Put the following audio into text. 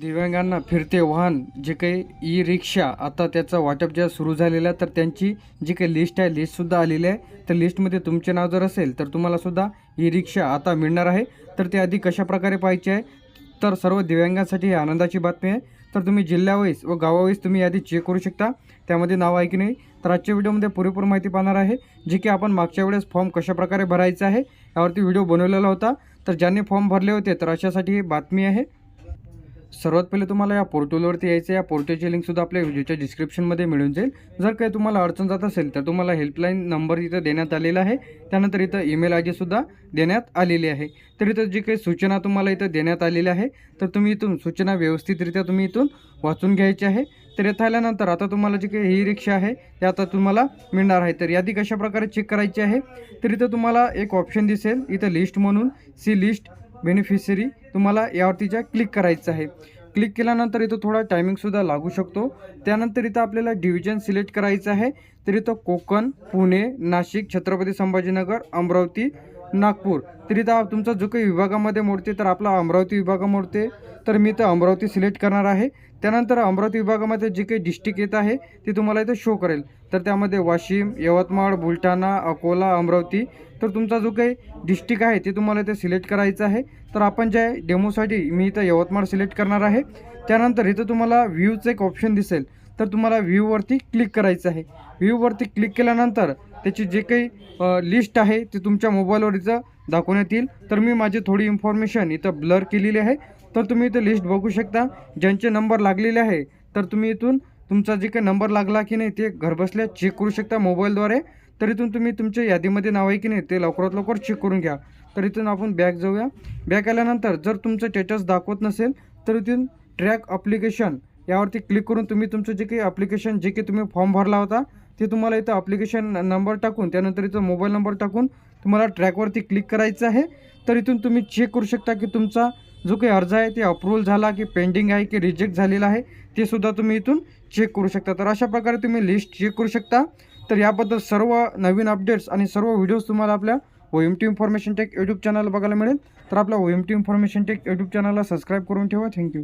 दिव्यांगांना फिरते वाहन जे काही ई रिक्षा आता त्याचा वाटप ज्या सुरू झालेला आहे तर त्यांची जी काही लिस्ट आहे लिस्टसुद्धा आलेली आहे. तर लिस्टमध्ये तुमचे नाव जर असेल तर तुम्हालासुद्धा ई रिक्षा आता मिळणार आहे. तर ते आधी कशाप्रकारे पाहायचे पाहिजे आहे? तर सर्व दिव्यांगांसाठी ही आनंदाची बातमी आहे. तर तुम्ही जिल्ह्यावाईज व गावावाईज तुम्ही यादी चेक करू शकता. त्यामध्ये नाव आहे की नाही तर आजच्या व्हिडिओमध्ये पुरेपूर माहिती पाहणार आहे जे की आपण मागच्या वेळेस फॉर्म कशाप्रकारे भरायचा आहे यावरती व्हिडिओ बनवलेला होता. तर ज्यांनी फॉर्म भरले होते तर अशासाठी ही बातमी आहे. सर्वात पहिले तुम्हाला या पोर्टलवरती यायचं आहे. या पोर्टलची लिंकसुद्धा आपल्या व्हिडिओच्या डिस्क्रिप्शनमध्ये मिळून जाईल. जर काही तुम्हाला अडचण जात असेल तर तुम्हाला हेल्पलाईन नंबर इथं देण्यात आलेला आहे. त्यानंतर इथं ईमेल आय डीसुद्धा देण्यात आलेली आहे. तर इथं जी काही सूचना तुम्हाला इथं देण्यात आलेल्या आहे तर तुम्ही इथून सूचना व्यवस्थितरित्या तुम्ही इथून वाचून घ्यायची आहे. तर इथं आल्यानंतर आता तुम्हाला जी काही ही रिक्षा आहे ते आता तुम्हाला मिळणार आहे. तर यादी कशा प्रकारे चेक करायची आहे तर इथं तुम्हाला एक ऑप्शन दिसेल. इथं लिस्ट म्हणून सी लिस्ट बेनिफिशरी तुम्हाला यावरतीच्या क्लिक करायचं आहे. क्लिक केल्यानंतर इथं थोडा टायमिंगसुद्धा लागू शकतो. त्यानंतर इथं आपल्याला डिव्हिजन सिलेक्ट करायचं आहे. तर इथं कोकण पुणे नाशिक छत्रपती संभाजीनगर अमरावती नागपूर. तर इथं तुमचा जो काही विभागामध्ये मोडते तर आपला अमरावती विभाग मोडते. तर मी इथं अमरावती सिलेक्ट करणार आहे. त्यानंतर अमरावती विभागामध्ये जे काही डिस्ट्रिक्ट येत आहे ते तुम्हाला इथं शो करेल. तर त्यामध्ये वाशिम यवतमाळ बुलढाणा अकोला अमरावती. तर तुमचा जो काही डिस्ट्रिक्ट आहे ते तुम्हाला इथे सिलेक्ट करायचं आहे. तर आपण जे आहे डेमोसाठी मी इथं यवतमाळ सिलेक्ट करणार आहे त्यानंतर इथं तुम्हाला व्ह्यूचं एक ऑप्शन दिसेल. तर तुम्हाला व्ह्यूवरती क्लिक करायचं आहे. व्ह्यूवरती क्लिक केल्यानंतर त्याची जे काही लिस्ट आहे ती तुमच्या मोबाईलवर इथं दाखवण्यात येईल. तर मी माझी थोडी इन्फॉर्मेशन इथं ब्लर केलेली आहे. तर तुम्ही इथं लिस्ट बघू शकता. ज्यांचे नंबर लागलेले आहे तर तुम्ही इथून तुमचा जे काही नंबर लागला की नाही ते घरबसल्या चेक करू शकता मोबाईलद्वारे तर इथून तुम्ही तुमच्या यादीमध्ये नाव आहे की नाही ते लवकरात लवकर चेक करून घ्या. तर इथून आपण बॅक जाऊया. बॅक आल्यानंतर जर तुमचं स्टेटस दाखवत नसेल तर इथून ट्रॅक अप्लिकेशन यावरती क्लिक करून तुम्ही तुमचं जे काही अप्लिकेशन जे काही तुम्ही फॉर्म भरला होता ते तुम्हाला इथं अप्लिकेशन नंबर टाकून त्यानंतर इथं मोबाईल नंबर टाकून तुम्हाला ट्रॅकवरती क्लिक करायचं आहे. तर इथून तुम्ही चेक करू शकता की तुमचा जो काही अर्ज आहे ते अप्रूव्हल झाला की पेंडिंग आहे की रिजेक्ट झालेला आहे ते सुद्धा तुम्ही इथून चेक करू शकता. तर अशा प्रकारे तुम्ही लिस्ट चेक करू शकता. तर याबद्दल सर्व नवीन अपडेट्स आणि सर्व व्हिडिओज तुम्हाला आपल्या O M T information tech YouTube channel बघायला मिळेल. तर आपल्या O M T information tech YouTube चॅनलला सबस्क्राईब करून ठेवा. Thank you